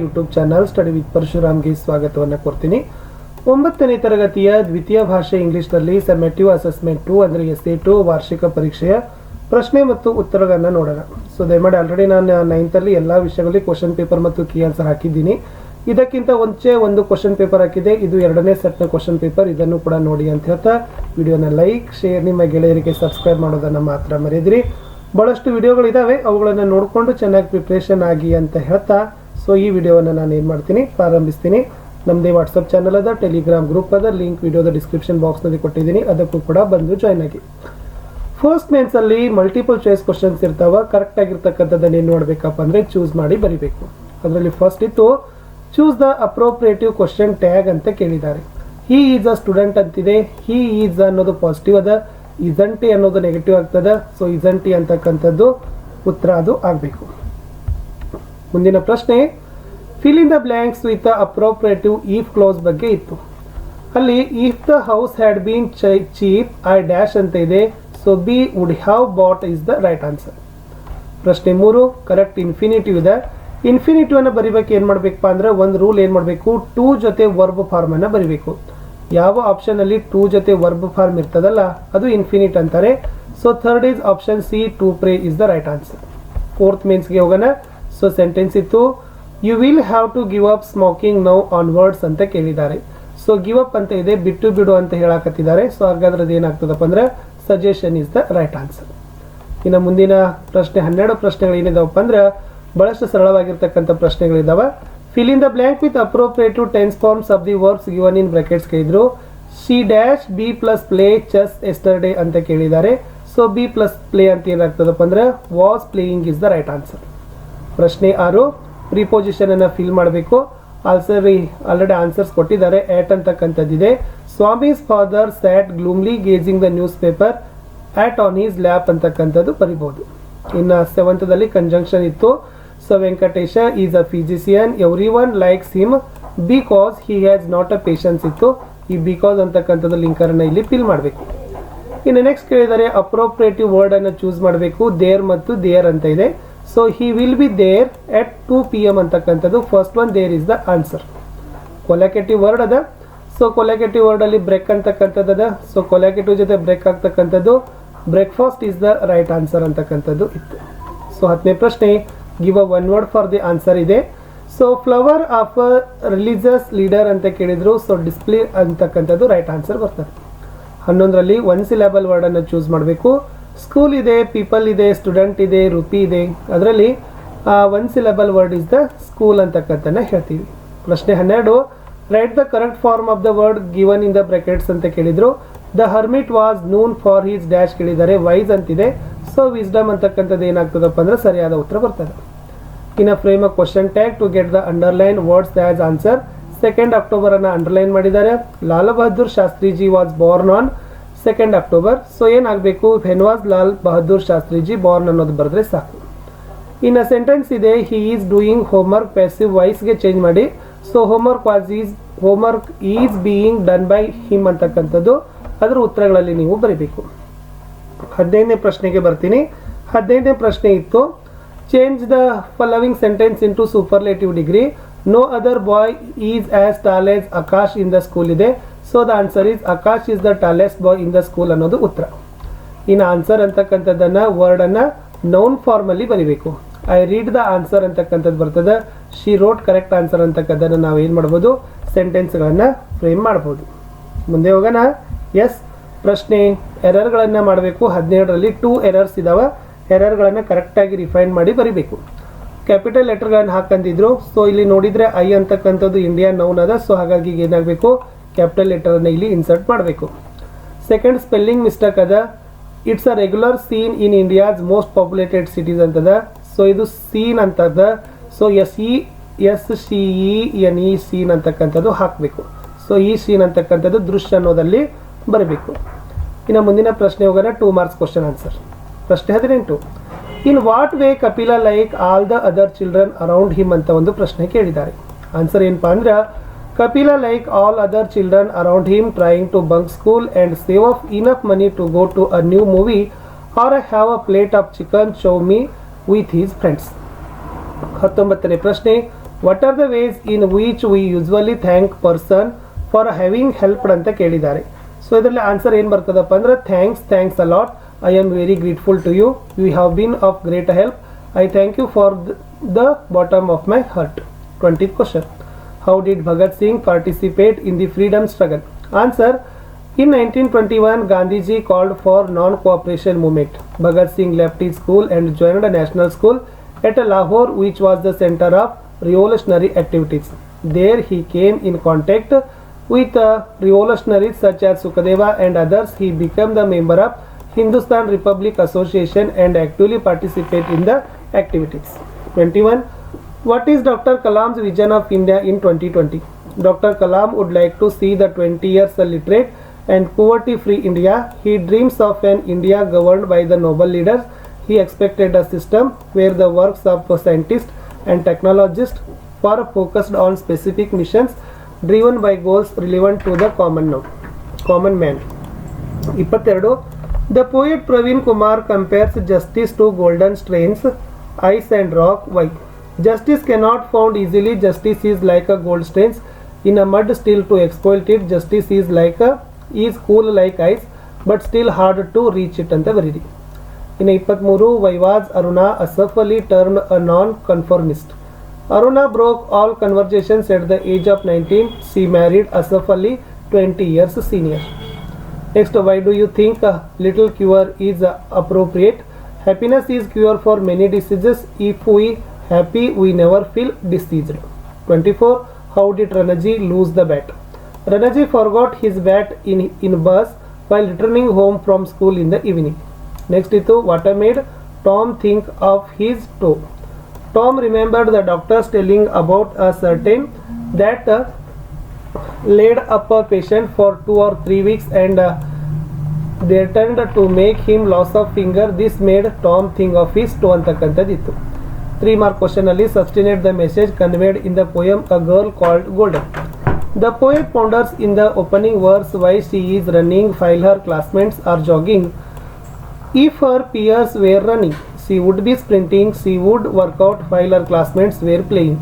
YouTube channel study with ಪರಶುರಾಮ್ಗೆ ಸ್ವಾಗತವನ್ನು ಕೊಡ್ತೀನಿ. ಒಂಬತ್ತನೇ ತರಗತಿಯ ದ್ವಿತೀಯ ಭಾಷೆ ಇಂಗ್ಲಿಷ್ನಲ್ಲಿ ಸೆಮೆಟಿವ್ ಅಸೆಸ್ಮೆಂಟ್ ಟು, ಅಂದರೆ ಎಸ್ ಎ ಟು, ವಾರ್ಷಿಕ ಪರೀಕ್ಷೆಯ ಪ್ರಶ್ನೆ ಮತ್ತು ಉತ್ತರಗಳನ್ನು ನೋಡೋಣ. ಸೊ ದಯಮಾಡಿ ಆಲ್ರೆಡಿ ನಾನು ನೈನ್ತಲ್ಲಿ ಎಲ್ಲ ವಿಷಯಗಳಲ್ಲಿ ಕ್ವಶನ್ ಪೇಪರ್ ಮತ್ತು ಕೀ ಆನ್ಸರ್ ಹಾಕಿದ್ದೀನಿ. ಇದಕ್ಕಿಂತ ಮುಂಚೆ ಒಂದು ಕ್ವಶನ್ ಪೇಪರ್ ಹಾಕಿದೆ. ಇದು ಎರಡನೇ ಸೆಟ್ನ ಕ್ವಶನ್ ಪೇಪರ್ ಇದನ್ನು ಕೂಡ ನೋಡಿ ಅಂತ ಹೇಳ್ತಾ ವಿಡಿಯೋನ ಲೈಕ್ ಶೇರ್ ನಿಮ್ಮ ಗೆಳೆಯರಿಗೆ ಸಬ್ಸ್ಕ್ರೈಬ್ ಮಾಡೋದನ್ನು ಮಾತ್ರ ಮರೆಯದ್ರಿ. ಭಾಳಷ್ಟು ವಿಡಿಯೋಗಳಿದ್ದಾವೆ ಅವುಗಳನ್ನು ನೋಡಿಕೊಂಡು ಚೆನ್ನಾಗಿ ಪ್ರಿಪ್ರೇಷನ್ ಆಗಿ ಅಂತ ಹೇಳ್ತಾ ಸೊ ಈ ವಿಡಿಯೋವನ್ನು ನಾನು ಏನು ಮಾಡ್ತೀನಿ? ಪ್ರಾರಂಭಿಸ್ತೀನಿ. ನಮ್ಮದೇ ವಾಟ್ಸಪ್ ಚಾನಲ್ ಅದ ಟೆಲಿಗ್ರಾಮ್ ಗ್ರೂಪ್ ಅದ ಲಿಂಕ್ ವಿಡಿಯೋದ ಡಿಸ್ಕ್ರಿಪ್ಷನ್ ಬಾಕ್ಸ್ನಲ್ಲಿ ಕೊಟ್ಟಿದ್ದೀನಿ, ಅದಕ್ಕೂ ಕೂಡ ಬಂದು ಜಾಯ್ನ್ ಆಗಿ. ಫಸ್ಟ್ ಮೇನ್ಸಲ್ಲಿ ಮಲ್ಟಿಪಲ್ ಚಾಯ್ಸ್ ಕ್ವಶನ್ಸ್ ಇರ್ತಾವ ಕರೆಕ್ಟ್ ಆಗಿರ್ತಕ್ಕಂಥದ್ದನ್ನು ಏನು ಮಾಡಬೇಕಪ್ಪ ಅಂದರೆ ಚೂಸ್ ಮಾಡಿ ಬರಿಬೇಕು. ಅದರಲ್ಲಿ ಫಸ್ಟ್ ಇತ್ತು choose the appropriative question tag ಅಂತ ಕೇಳಿದ್ದಾರೆ. ಹಿ ಈಸ್ ಅ ಸ್ಟೂಡೆಂಟ್ ಅಂತಿದೆ ಹಿ ಈಸ್ ಅನ್ನೋದು ಪಾಸಿಟಿವ್ ಅದ ಇಸಂಟಿ ಅನ್ನೋದು ನೆಗೆಟಿವ್ ಆಗ್ತದ ಸೊ ಇಸಂಟಿ ಅಂತಕ್ಕಂಥದ್ದು ಉತ್ತರ ಅದು ಆಗಬೇಕು. ಮುಂದಿನ ಪ್ರಶ್ನೆ fill in the blanks with appropriative if clause ಬಗ್ಗೆ ಇತ್ತು. ಅಲ್ಲಿ if the house had been cheap I dash ಅಂತ ಇದೆ. So B would have bought is the right answer ಪ್ರಶ್ನೆ ಮೂರು ಕರೆಕ್ಟ್ ಇನ್ಫಿನಿಟಿವ್ ಇದೆ. ಇನ್ಫಿನಿಟಿವ್ ಅನ್ನು ಬರಿಬೇಕು ಏನು ಮಾಡಬೇಕಪ್ಪ ಅಂದ್ರೆ, ಒಂದು ರೂಲ್ ಏನು ಮಾಡಬೇಕು? ಟೂ ಜೊತೆ ವರ್ಬ್ ಫಾರ್ಮ್ ಅನ್ನು ಬರಿಬೇಕು. ಯಾವ ಆಪ್ಷನಲ್ಲಿ ಟೂ ಜೊತೆ ವರ್ಬ್ ಫಾರ್ಮ್ ಇರ್ತದಲ್ಲ, ಅದು ಇನ್ಫಿನಿಟ್ ಅಂತಾರೆ. So third is option C to pray is the right answer fourth ಮೀನ್ಸ್ಗೆ ಹೋಗೋಣ. ಸೊ ಸೆಂಟೆನ್ಸ್ ಇತ್ತು. You will have to give up smoking now onwards ಅಂತ ಕೇಳಿದ್ದಾರೆ. ಸೊ ಗಿವ್ ಅಪ್ ಅಂತ ಇದೆ, ಬಿಟ್ಟು ಬಿಡು ಅಂತ ಹೇಳಕತ್ತಿದ್ದಾರೆ. ಸೊ ಹಾಗಾದ್ರೆ ಅದು ಏನಾಗ್ತದಪ್ಪ ಅಂದ್ರೆ suggestion is the right answer ಇನ್ನು ಮುಂದಿನ ಪ್ರಶ್ನೆ, ಹನ್ನೆರಡು ಪ್ರಶ್ನೆಗಳು ಏನಿದಾವಪ್ಪ ಅಂದ್ರೆ, ಬಹಳಷ್ಟು ಸರಳವಾಗಿರ್ತಕ್ಕಂಥ ಪ್ರಶ್ನೆಗಳಿದಾವೆ. Fill in the blank with appropriative tense forms of the verbs given in brackets ಕೇಳಿದ್ರು. She dash be plus play chess yesterday ಅಂತ ಕೇಳಿದ್ದಾರೆ. ಸೊ ಬಿ ಪ್ಲಸ್ ಪ್ಲೇ ಅಂತ ಏನಾಗ್ತದಪ್ಪ ಅಂದ್ರೆ was playing is the right answer ಪ್ರಶ್ನೆ ಆರು preposition ಅನ್ನ fill ಮಾಡಬೇಕು. ಆಲ್ಸರಿ ಆಲ್ರೆಡಿ ಆನ್ಸರ್ಸ್ ಕೊಟ್ಟಿದ್ದಾರೆ. At ಅಂತಕ್ಕಂಥದ್ದಿದೆ. Swami's father sat gloomily gazing the newspaper at on his lap ಅಂತಕ್ಕಂಥದ್ದು ಬರಿಬೋದು. ಇನ್ನು ಸೆವೆಂತದಲ್ಲಿ ಕಂಜಂಕ್ಷನ್ ಇತ್ತು. So Venkatesha is a physician everyone likes him because he has not a patience ಇತ್ತು. ಈ ಬಿಕಾಸ್ ಅಂತಕ್ಕಂಥದ್ದು ಲಿಂಕರನ್ನು ಇಲ್ಲಿ ಫಿಲ್ ಮಾಡಬೇಕು. ಇನ್ನು ನೆಕ್ಸ್ಟ್ ಕೇಳಿದರೆ ಅಪ್ರೋಪ್ರಿಯೇಟಿವ್ ವರ್ಡ್ ಅನ್ನು ಚೂಸ್ ಮಾಡಬೇಕು. ದೇರ್ ಮತ್ತು ದೇರ್ ಅಂತ ಇದೆ. So he will be there at two P M ಅಂತಕ್ಕಂಥದ್ದು. First one there is the answer collocative word ಅದ. ಸೊ ಕೊಲಾಕೆಟಿವ್ ವರ್ಡಲ್ಲಿ ಬ್ರೇಕ್ ಅಂತಕ್ಕಂಥದ್ದು ಅದ. ಸೊ ಕೊಲಾಕೆಟಿವ್ ಜೊತೆ ಬ್ರೇಕ್ ಆಗ್ತಕ್ಕಂಥದ್ದು breakfast is the right answer ಅಂತಕ್ಕಂಥದ್ದು ಇತ್ತು. ಸೊ ಹತ್ತನೇ ಪ್ರಶ್ನೆ give a one word for the answer ಇದೆ. So flower of a religious leader ಅಂತ ಕೇಳಿದ್ರು. ಸೊ ಡಿಸ್ಪ್ಲೇ ಅಂತಕ್ಕಂಥದ್ದು ರೈಟ್ ಆನ್ಸರ್ ಬರ್ತದೆ. ಹನ್ನೊಂದರಲ್ಲಿ ಒನ್ ಸಿಲೆಬಲ್ ವರ್ಡನ್ನು ಚೂಸ್ ಮಾಡಬೇಕು. ಸ್ಕೂಲ್ ಇದೆ ಪೀಪಲ್ ಇದೆ ಸ್ಟೂಡೆಂಟ್ ಇದೆ ರುಪಿ ಇದೆ. ಅದರಲ್ಲಿ one syllable word is the school ಅಂತಕ್ಕಂಥನ್ನ ಹೇಳ್ತೀವಿ. ಪ್ರಶ್ನೆ ಹನ್ನೆರಡು write the correct form of the word given in the brackets ಅಂತ ಕೇಳಿದ್ರು. The hermit was known for his dash ಕೇಳಿದ್ದಾರೆ ವೈಸ್ ಅಂತಿದೆ. ಸೊ ವಿಸ್ಡಮ್ ಅಂತಕ್ಕಂಥದ್ದು ಏನಾಗ್ತದಪ್ಪ ಅಂದ್ರೆ ಸರಿಯಾದ ಉತ್ತರ ಬರ್ತದೆ. ಇನ್ನು frame a question tag to get the underline words as answer second October ಅನ್ನ ಅಂಡರ್ಲೈನ್ ಮಾಡಿದ್ದಾರೆ. Lal Bahadur Shastriji was born on second October so ಏನಾಗಬೇಕು? When was Lal Bahadur Shastriji born ಅನ್ನೋದು ಬರೆದ್ರೆ ಸಾಕು. ಇನ್ನು ಸೆಂಟೆನ್ಸ್ ಇದೆ he is doing homework passive ವಾಯ್ಸ್ಗೆ change ಮಾಡಿ. So homework was is homework is being done by him ಅಂತಕ್ಕಂಥದ್ದು. ಅದರ ಉತ್ತರಗಳಲ್ಲಿ ನೀವು ಬರೀಬೇಕು. ಹದಿನೈದನೇ ಪ್ರಶ್ನೆಗೆ ಬರ್ತೀನಿ. ಹದಿನೈದನೇ ಪ್ರಶ್ನೆ ಇತ್ತು. Change the following sentence into superlative degree no other boy is as tall as Akash in the school ಇದೆ. So the answer is Akash is the tallest boy in the school ಅನ್ನೋದು ಉತ್ತರ. ಇನ್ನು ಆನ್ಸರ್ ಅಂತಕ್ಕಂಥದ್ದನ್ನು ವರ್ಡನ್ನು noun ಫಾರ್ಮಲ್ಲಿ ಬರಿಬೇಕು. I read the answer ಅಂತಕ್ಕಂಥದ್ದು ಬರ್ತದೆ. ಶಿ ರೋಟ್ ಕರೆಕ್ಟ್ ಆನ್ಸರ್ ಅಂತಕ್ಕಂಥದ್ದನ್ನು ನಾವು ಏನು ಮಾಡ್ಬೋದು? ಸೆಂಟೆನ್ಸ್ಗಳನ್ನು ಫ್ರೇಮ್ ಮಾಡ್ಬೋದು. ಮುಂದೆ ಹೋಗೋಣ. ಎಸ್ ಪ್ರಶ್ನೆ. ಎರರ್ಗಳನ್ನು ಮಾಡಬೇಕು. ಹದಿನೇಳರಲ್ಲಿ ಟೂ ಎರರ್ಸ್ ಇದಾವೆ. ಎರರ್ಗಳನ್ನು ಕರೆಕ್ಟಾಗಿ ರಿಫೈನ್ ಮಾಡಿ ಬರಿಬೇಕು. ಕ್ಯಾಪಿಟಲ್ ಲೆಟರ್ಗಳನ್ನು ಹಾಕಂದಿದ್ರು. ಸೊ ಇಲ್ಲಿ ನೋಡಿದರೆ ಐ ಅಂತಕ್ಕಂಥದ್ದು ಇಂಡಿಯಾ ನೌನ್ ಅದ. ಸೊ ಹಾಗಾಗಿ ಏನಾಗಬೇಕು? ಕ್ಯಾಪಿಟಲ್ ಲೆಟರನ್ನು ಇಲ್ಲಿ ಇನ್ಸರ್ಟ್ ಮಾಡಬೇಕು. ಸೆಕೆಂಡ್ ಸ್ಪೆಲ್ಲಿಂಗ್ ಮಿಸ್ಟೇಕ್ ಅದ. It's a regular scene in India's most populated cities ಅಂತದ. ಸೊ ಇದು ಸೀನ್ ಅಂತದ. So S E S C E N E scene ಅಂತಕ್ಕಂಥದ್ದು ಹಾಕಬೇಕು. ಸೊ ಈ ಸೀನ್ ಅಂತಕ್ಕಂಥದ್ದು ದೃಶ್ಯ ಅನ್ನೋದಲ್ಲಿ ಬರಬೇಕು. ಇನ್ನು ಮುಂದಿನ ಪ್ರಶ್ನೆ ಹೋಗೋಣ. ಟೂ ಮಾರ್ಕ್ಸ್ ಕ್ವಶನ್ ಆನ್ಸರ್ ಪ್ರಶ್ನೆ ಹದಿನೆಂಟು. In what way Kapila like all the other children around him ಅಂತ ಒಂದು ಪ್ರಶ್ನೆ ಕೇಳಿದ್ದಾರೆ. ಆನ್ಸರ್ ಏನಪ್ಪಾ ಅಂದ್ರೆ Kapila like all other children around him trying to bunk school and save of enough money to go to a new movie or have a plate of chicken show me with his friends ಹತ್ತೊಂಬತ್ತನೇ ಪ್ರಶ್ನೆ what are the ways in which we usually thank person for having helped ಅಂತ ಕೇಳಿದ್ದಾರೆ so ಇದರಲ್ಲಿ answer ಏನು ಬರ್ತದಪ್ಪ ಅಂದ್ರೆ thanks thanks a lot I am very grateful to you you have been of great help I thank you for the bottom of my heart twenty question How did Bhagat Singh participate in the freedom struggle? Answer in 1921, Gandhiji called for non-cooperation movement. Bhagat Singh left his school and joined a national school at Lahore, which was the center of revolutionary activities. There he came in contact with uh, revolutionaries such as Sukadeva and others. He became the member of Hindustan Republic Association and actively participated in the activities. 21. What is Dr. Kalam's vision of India in 2020? Dr. Kalam would like to see the 20 years literate and poverty free India. He dreams of an India governed by the noble leaders. He expected a system where the works of scientists and technologists were focused on specific missions driven by goals relevant to the common, no- common man. ಇಪ್ಪತ್ತೆರಡು the poet Praveen Kumar compares justice to golden strains ice and rock why justice cannot found easily justice is like a gold strains in a mud still to ಎಕ್ಸ್ಪೋಲ್ಟ್ it justice is like a is cool like ice but still hard to reach it ಅಂತ ಬರೀರಿ ಇನ್ನು ಇಪ್ಪತ್ತ್ಮೂರು why was Aruna Asaf Ali turn a non conformist Aruna broke all conversations at the age of nineteen she married Asaf Ali twenty years senior Next, why do you think a little cure is uh, appropriate? Happiness is cure for many diseases. If we happy, we never feel diseased. 24. How did Ranaji lose the bat? Ranaji forgot his bat in, in bus while returning home from school in the evening. Next is what made Tom think of his toe. Tom remembered the doctors telling about a certain that uh, laid up a patient for two or three weeks and uh, they turned to make him loss of finger this made tom think of his toe ಅಂತಕ್ಕಂಥದ್ದಿತ್ತು three mark question ಅಲ್ಲಿ substantiate the message conveyed in the poem a girl called golden the poet ponders in the opening verse why she is running while her classmates are jogging if her peers were running, she would be sprinting, she would work out while her classmates were playing.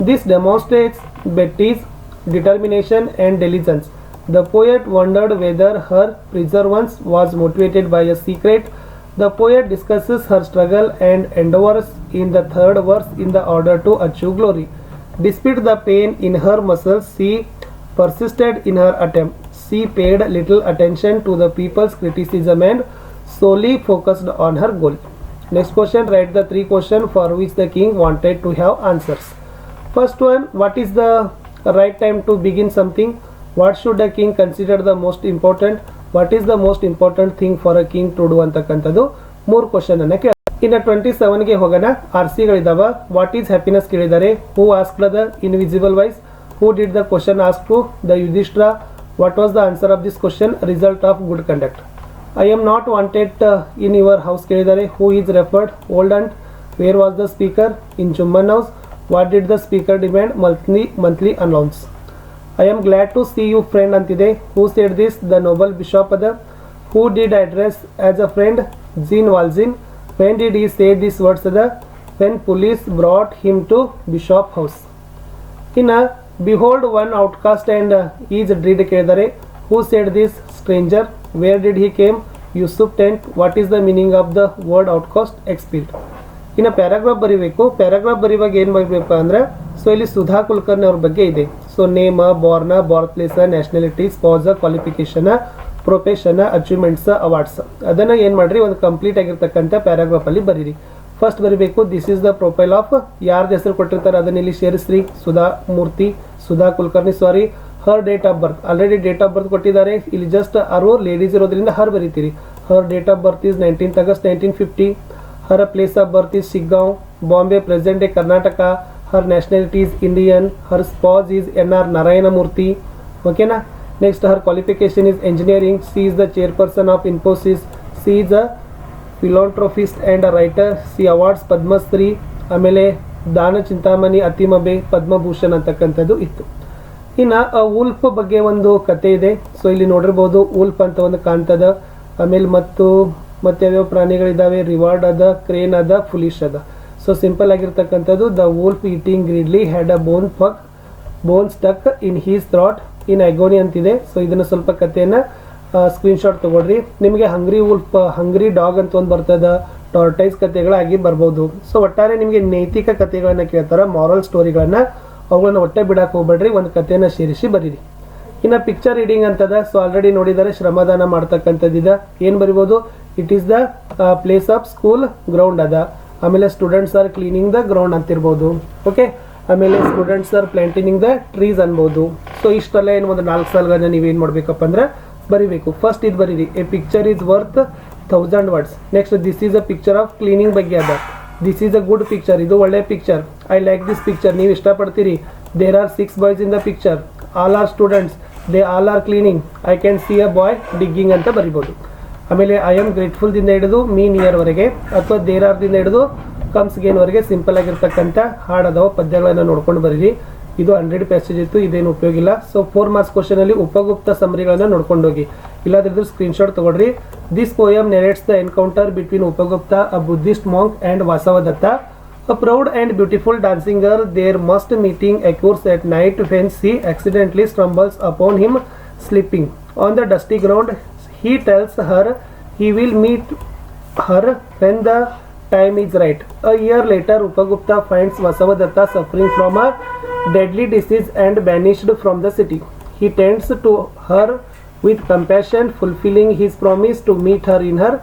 This demonstrates Betty's determination and diligence. The poet wondered whether her perseverance was motivated by a secret. the poet discusses her struggle and endeavors in the third verse in the order to achieve glory. Despite the pain in her muscles, she persisted in her attempt. She paid little attention to the people's criticism and solely focused on her goal. Next question write the three questions for which the king wanted to have answers. First one What is the right time to begin something? What should the king consider the most important? What is the most important thing for a king to do ಅಂತಕ್ಕಂಥದ್ದು? ಮೂರು question ಅನ್ನ ಕೇಳ ಇನ್ನು twenty ಸೆವೆನ್ಗೆ ಹೋಗೋಣ. R ಸಿಗಳಿದಾವ what is happiness ಕೇಳಿದ್ದಾರೆ who asked the invisible voice who did the question ask the Yudhishtha what was the answer of this question result of good conduct I am not wanted in your house ಕೇಳಿದ್ದಾರೆ who is referred old and where was the speaker in Chumman house what did the speaker demand monthly monthly announce I am glad to see you friend ಅಂತಿದೆ who said this the noble bishop ಅದ who did address as a friend Jean Valjean when did he say this words ಅದ when police brought him to bishop house ಇನ್ನು behold one outcast and is dread ಕೇಳಿದರೆ who said this stranger where did he came Yusuf tent what is the meaning of the word outcast expelled ಇನ್ನು paragraph ಬರಿಬೇಕು. Paragraph ಬರೀವಾಗ ಏನು ಬರಬೇಕು ಅಂದ್ರೆ so ಇಲ್ಲಿ ಸುಧಾ ಕುಲಕರ್ಣಿ ಅವ್ರ ಬಗ್ಗೆ ಇದೆ. So name born birth place nationality spouse qualification profession achievements awards ಅದನ್ನ ಏನು ಮಾಡ್ರಿ, ಒಂದು ಕಂಪ್ಲೀಟ್ ಆಗಿರ್ತಕ್ಕಂಥ ಪ್ಯಾರಾಗ್ರಾಫ್ ಅಲ್ಲಿ ಬರೀರಿ. ಫಸ್ಟ್ ಬರಿಬೇಕು this is the profile of ಯಾರ್ದು ಹೆಸರು ಕೊಟ್ಟಿರ್ತಾರೆ ಅದನ್ನ ಇಲ್ಲಿ ಸೇರಿಸ್ರಿ. Sudha Murthy, Sudha Kulkarni sorry her date of birth already date of birth ಕೊಟ್ಟಿದ್ದಾರೆ. ಇಲ್ಲಿ ಜಸ್ಟ್ ಅರು ಲೇಡೀಸ್ ಇರೋದ್ರಿಂದ ಹರ್ ಬರೀತೀರಿ. Her date of birth is nineteenth August nineteen fifty her place of birth is Shiggaon Bombay present day Karnataka her nationality is Indian Har spouse is N R Narayana Murthy ಓಕೆನಾ next her qualification is engineering she is the chairperson of Infosys she is a philanthropist and a writer she awards Padmashri ಆಮೇಲೆ ದಾನ ಚಿಂತಾಮಣಿ ಅತಿಮಬೆ, ಪದ್ಮಭೂಷಣ್ ಅಂತಕ್ಕಂಥದ್ದು ಇತ್ತು. ಇನ್ನು, ಆ wolf ಬಗ್ಗೆ ಒಂದು ಕತೆ ಇದೆ. ಸೊ ಇಲ್ಲಿ ನೋಡಿರ್ಬೋದು, ಉಲ್ಫ್ ಅಂತ ಒಂದು ಕಾಣ್ತದ. ಆಮೇಲೆ ಮತ್ತು ಮತ್ತೆ ಯಾವ್ಯಾವ ಪ್ರಾಣಿಗಳಿದ್ದಾವೆ? ರಿವಾರ್ಡ್ ಅದ, ಕ್ರೇನ್ ಅದ ಫುಲಿಶ್ ಅದ. ಸೊ ಸಿಂಪಲ್ ಆಗಿರ್ತಕ್ಕಂಥದ್ದು the wolf eating greedily had a bone fuck bone stuck in his throat in agony ಅಂತಿದೆ. ಸೊ ಇದನ್ನು ಸ್ವಲ್ಪ ಕಥೆಯನ್ನು ಸ್ಕ್ರೀನ್ಶಾಟ್ ತಗೊಳ್ರಿ. ನಿಮಗೆ ಹಂಗ್ರಿ ಉಲ್ಫ್ ಹಂಗ್ರಿ ಡಾಗ್ ಅಂತ ಒಂದು ಬರ್ತದ. ಟಾರ್ಟೈಸ್ ಕಥೆಗಳಾಗಿ ಬರ್ಬೋದು. ಸೊ ಒಟ್ಟಾರೆ ನಿಮಗೆ ನೈತಿಕ ಕಥೆಗಳನ್ನ ಕೇಳ್ತಾರೆ ಮಾರಲ್ ಸ್ಟೋರಿಗಳನ್ನ ಅವುಗಳನ್ನ ಒಟ್ಟೆ ಬಿಡಕ್ಕೆ ಹೋಗ್ಬೇಡ್ರಿ. ಒಂದು ಕಥೆಯನ್ನು ಸೇರಿಸಿ ಬರೀರಿ. ಇನ್ನು ಪಿಕ್ಚರ್ ರೀಡಿಂಗ್ ಅಂತದ. ಸೊ ಆಲ್ರೆಡಿ ನೋಡಿದರೆ, ಶ್ರಮದಾನ ಮಾಡ್ತಕ್ಕಂಥದ್ದಿದೆ. ಏನು ಬರಿಬೋದು? It is the place of school ground ಅದ. ಆಮೇಲೆ students are cleaning the ground ಅಂತಿರ್ಬೋದು. Okay ಆಮೇಲೆ students are planting the trees ಅನ್ಬೋದು. ಸೊ ಇಷ್ಟೆಲ್ಲ ಏನು ಒಂದು ನಾಲ್ಕು ಸಾಲಗಳನ್ನ ನೀವೇನು ಮಾಡಬೇಕಪ್ಪ ಅಂದ್ರೆ ಬರಿಬೇಕು. ಫಸ್ಟ್ ಇದು ಬರೀರಿ. A picture is worth thousand words next this is a picture of cleaning ಬಗ್ಗೆ ಅದ. This is a good picture ಇದು ಒಳ್ಳೆ picture I like this picture ನೀವು ಇಷ್ಟಪಡ್ತೀರಿ. There are six boys in the picture all are students they all are cleaning I can see a boy digging ಅಂತ ಬರಿಬೋದು. ಆಮೇಲೆ I am ಗ್ರೇಟ್ಫುಲ್ದಿಂದ ಹಿಡಿದು me ನಿಯರ್ವರೆಗೆ ಅಥವಾ ದೇರಾರ್ ದಿಂದ ಹಿಡಿದು ಕಮ್ಸ್ ಗೇನ್ವರೆಗೆ ಸಿಂಪಲ್ ಆಗಿರ್ತಕ್ಕಂಥ ಹಾಡದವ ಪದ್ಯಗಳನ್ನು ನೋಡ್ಕೊಂಡು ಬರೀರಿ. ಇದು ಹಂಡ್ರೆಡ್ ಪ್ಯಾಸೇಜ್ ಇತ್ತು, ಇದೇನು ಉಪಯೋಗ ಇಲ್ಲ. ಸೊ ಫೋರ್ ಮಾರ್ಕ್ಸ್ ಕ್ವಶನ್ ಅಲ್ಲಿ ಉಪಗುಪ್ತ ಸಮರಿಗಳನ್ನ ನೋಡ್ಕೊಂಡೋಗಿ ಹೋಗಿ. ಸ್ಕ್ರೀನ್ಶಾಟ್ ತಗೊಳ್ರಿ. This poem narrates the encounter between Upagupta a Buddhist monk and Vasavadatta A proud and beautiful dancing there must meeting meeting occurs at night when she ಸ್ಟ್ರಂಬಲ್ಸ್ stumbles him him on the dusty ground he tells her he will meet her when the time is right. A year later, Upagupta finds Vasavadatta suffering from a deadly disease and banished from the city. He tends to her with compassion, fulfilling his promise to meet her in her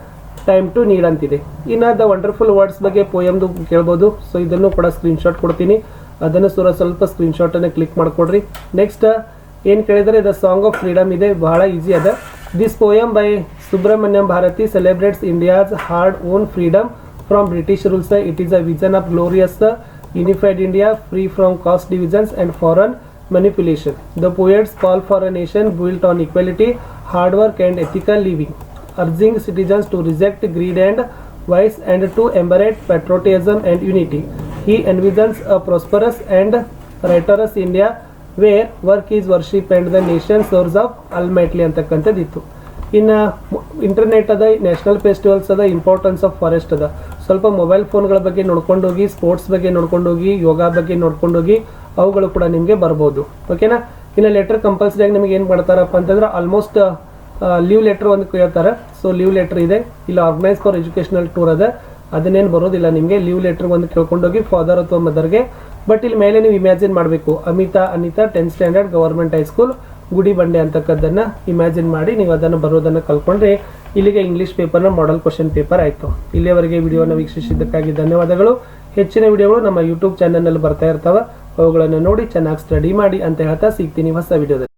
time to need ಅಂತಿದೆ ಇನ್ನು the wonderful words ಬಗ್ಗೆ ಪೋಯಮ್ದು ಕೇಳ್ಬೋದು so ಇದನ್ನು ಕೂಡ screenshot ಕೊಡ್ತೀನಿ ಅದನ್ನು ಸುರ ಸ್ವಲ್ಪ ಸ್ಕ್ರೀನ್ಶಾಟನ್ನು ಕ್ಲಿಕ್ ಮಾಡಿಕೊಡ್ರಿ ನೆಕ್ಸ್ಟ್ ಏನು ಕೇಳಿದರೆ ದ ಸಾಂಗ್ ಆಫ್ ಫ್ರೀಡಮ್ ಇದೆ ಬಹಳ ಈಸಿ ಅದ This poem by Subramanyam Bharati celebrates India's hard-won freedom from British rule. It is a vision of glorious uh, unified India free from caste divisions and foreign manipulation. The poets call for a nation built on equality, hard work and ethical living, urging citizens to reject greed and vice and to embrace patriotism and unity. He envisions a prosperous and righteous India where work is worship and the nation of of ಅಂತಕ್ಕಂಥದ್ದು ಇತ್ತು ಇನ್ನು internet ಅದ national festivals ಅದ importance of forest ಅದ. ಸ್ವಲ್ಪ mobile ಫೋನ್ಗಳ ಬಗ್ಗೆ ನೋಡ್ಕೊಂಡೋಗಿ sports ಬಗ್ಗೆ ನೋಡ್ಕೊಂಡೋಗಿ, ಯೋಗ ಬಗ್ಗೆ ನೋಡ್ಕೊಂಡೋಗಿ ಅವುಗಳು ಕೂಡ ನಿಮಗೆ ಬರ್ಬೋದು. ಓಕೆನಾ ಇನ್ನು ಲೆಟರ್ ಕಂಪಲ್ಸರಿಯಾಗಿ ನಿಮಗೆ ಏನು ಮಾಡ್ತಾರಪ್ಪ ಅಂತಂದ್ರೆ ಆಲ್ಮೋಸ್ಟ್ ಲೀವ್ ಲೆಟರ್ ಒಂದು ಕೇಳ್ತಾರೆ. ಸೊ ಲೀವ್ ಲೆಟರ್ ಇದೆ. ಇಲ್ಲ ಆರ್ಗನೈಸ್ ಫಾರ್ ಎಜುಕೇಷನಲ್ ಟೂರ್ ಅದ. ಅದನ್ನೇನು ಬರೋದಿಲ್ಲ ನಿಮಗೆ. ಲೀವ್ ಲೆಟರ್ ಒಂದು ಕೇಳ್ಕೊಂಡೋಗಿ ಫಾದರ್ ಅಥವಾ ಮದರ್ಗೆ ಬಟ್ ಇಲ್ಲಿ ಮೇಲೆ ನೀವು ಇಮ್ಯಾಜಿನ್ ಮಾಡಬೇಕು. Amita, Anita tenth standard government high school Gudibande ಅಂತಕ್ಕದ್ದನ್ನು imagine ಮಾಡಿ ನೀವು ಅದನ್ನು ಬರೋದನ್ನು ಕಲ್ತ್ಕೊಂಡ್ರೆ ಇಲ್ಲಿಗೆ ಇಂಗ್ಲೀಷ್ ಪೇಪರ್ನ ಮಾಡಲ್ ಕ್ವಶನ್ ಪೇಪರ್ ಆಯಿತು. ಇಲ್ಲಿಯವರೆಗೆ ವಿಡಿಯೋನ ವೀಕ್ಷಿಸಿದ್ದಕ್ಕಾಗಿ ಧನ್ಯವಾದಗಳು. ಹೆಚ್ಚಿನ ವಿಡಿಯೋಗಳು ನಮ್ಮ ಯೂಟ್ಯೂಬ್ ಚಾನಲ್ನಲ್ಲಿ ಬರ್ತಾ ಇರ್ತಾವೆ. ಅವುಗಳನ್ನು ನೋಡಿ ಚೆನ್ನಾಗಿ ಸ್ಟಡಿ ಮಾಡಿ ಅಂತ ಹೇಳ್ತಾ ಸಿಗ್ತೀನಿ ಹೊಸ ವಿಡಿಯೋದಲ್ಲಿ.